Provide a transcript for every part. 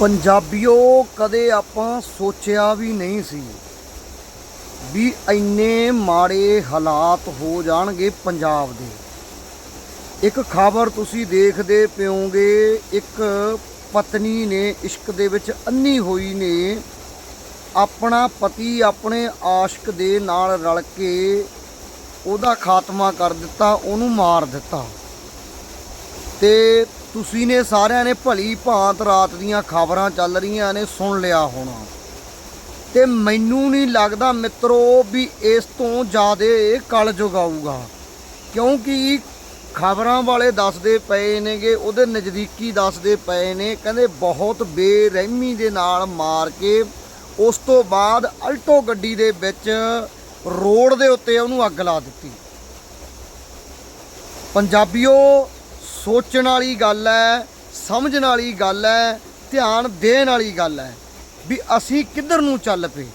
ਪੰਜਾਬੀਓ, ਕਦੇ ਆਪਾਂ ਸੋਚਿਆ ਵੀ ਨਹੀਂ ਸੀ ਵੀ ਇੰਨੇ ਮਾੜੇ ਹਾਲਾਤ ਹੋ ਜਾਣਗੇ ਪੰਜਾਬ ਦੇ। ਇੱਕ ਖਬਰ ਤੁਸੀਂ ਦੇਖਦੇ ਪਿਓਗੇ ਇੱਕ ਪਤਨੀ ਨੇ ਇਸ਼ਕ ਦੇ ਵਿੱਚ ਅੰਨੀ ਹੋਈ ਨੇ, ਆਪਣਾ ਪਤੀ ਆਪਣੇ ਆਸ਼ਕ ਦੇ ਨਾਲ ਰਲ ਕੇ ਉਹਦਾ ਖਾਤਮਾ ਕਰ ਦਿੱਤਾ, ਉਹਨੂੰ ਮਾਰ ਦਿੱਤਾ। ਤੇ ਤੁਸੀਂ ਨੇ ਸਾਰਿਆਂ ਨੇ ਭਲੀ ਭਾਂਤ ਰਾਤ ਦੀਆਂ ਖਬਰਾਂ ਚੱਲ ਰਹੀਆਂ ਨੇ, ਸੁਣ ਲਿਆ ਹੋਣਾ। ਤੇ ਮੈਨੂੰ ਨਹੀਂ ਲੱਗਦਾ ਮਿੱਤਰੋ ਵੀ ਇਸ ਤੋਂ ਜ਼ਿਆਦਾ ਕਲ ਜੁਗਾਊਗਾ। ਕਿਉਂਕਿ ਖਬਰਾਂ ਵਾਲੇ ਦੱਸਦੇ ਪਏ ਨੇਗੇ, ਉਹਦੇ ਨਜ਼ਦੀਕੀ ਦੱਸਦੇ ਪਏ ਨੇ, ਕਹਿੰਦੇ ਬਹੁਤ ਬੇਰਹਿਮੀ ਦੇ ਨਾਲ ਮਾਰ ਕੇ ਉਸ ਤੋਂ ਬਾਅਦ ਅਲਟੋ ਗੱਡੀ ਦੇ ਵਿੱਚ ਰੋਡ ਦੇ ਉੱਤੇ ਉਹਨੂੰ ਅੱਗ ਲਾ ਦਿੱਤੀ। ਪੰਜਾਬੀਓ ਸੋਚਣ ਵਾਲੀ ਗੱਲ ਹੈ, ਸਮਝਣ ਵਾਲੀ ਗੱਲ ਹੈ, ਧਿਆਨ ਦੇਣ ਵਾਲੀ ਗੱਲ ਹੈ ਵੀ ਅਸੀਂ ਕਿੱਧਰ ਨੂੰ ਚੱਲ ਪਏ।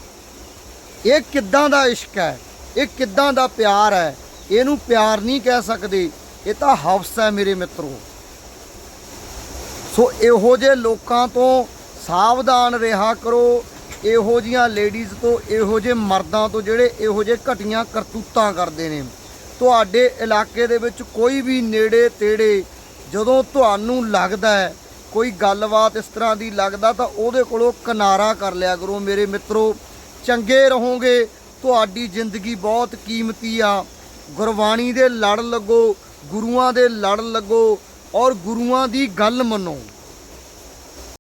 ਇਹ ਕਿੱਦਾਂ ਦਾ ਇਸ਼ਕ ਹੈ, ਇਹ ਕਿੱਦਾਂ ਦਾ ਪਿਆਰ ਹੈ, ਇਹਨੂੰ ਪਿਆਰ ਨਹੀਂ ਕਹਿ ਸਕਦੇ, ਇਹ ਤਾਂ ਹਵਸ ਹੈ ਮੇਰੇ ਮਿੱਤਰੋ। ਸੋ ਇਹੋ ਜਿਹੇ ਲੋਕਾਂ ਤੋਂ ਸਾਵਧਾਨ ਰਿਹਾ ਕਰੋ, ਇਹੋ ਜੀਆਂ ਲੇਡੀਜ਼ ਤੋਂ, ਇਹੋ ਜਿਹੇ ਮਰਦਾਂ ਤੋਂ ਜਿਹੜੇ ਇਹੋ ਜਿਹੇ ਘਟੀਆਂ ਕਰਤੂਤਾਂ ਕਰਦੇ ਨੇ। ਤੁਹਾਡੇ ਇਲਾਕੇ ਦੇ ਵਿੱਚ ਕੋਈ ਵੀ ਨੇੜੇ ਤੇੜੇ ਜਦੋਂ ਤੁਹਾਨੂੰ ਲੱਗਦਾ ਹੈ, ਕੋਈ ਗੱਲਬਾਤ ਇਸ ਤਰ੍ਹਾਂ ਦੀ ਲੱਗਦਾ ਤਾਂ ਉਹਦੇ ਕੋਲੋਂ ਕਿਨਾਰਾ ਕਰ ਲਿਆ ਕਰੋ ਮੇਰੇ ਮਿੱਤਰੋ। ਚੰਗੇ ਰਹੋਗੇ, ਤੁਹਾਡੀ ਜ਼ਿੰਦਗੀ ਬਹੁਤ ਕੀਮਤੀ ਆ। ਗੁਰਬਾਣੀ ਦੇ ਲੜ ਲੱਗੋ, ਗੁਰੂਆਂ ਦੇ ਲੜ ਲੱਗੋ ਔਰ ਗੁਰੂਆਂ ਦੀ ਗੱਲ ਮੰਨੋ।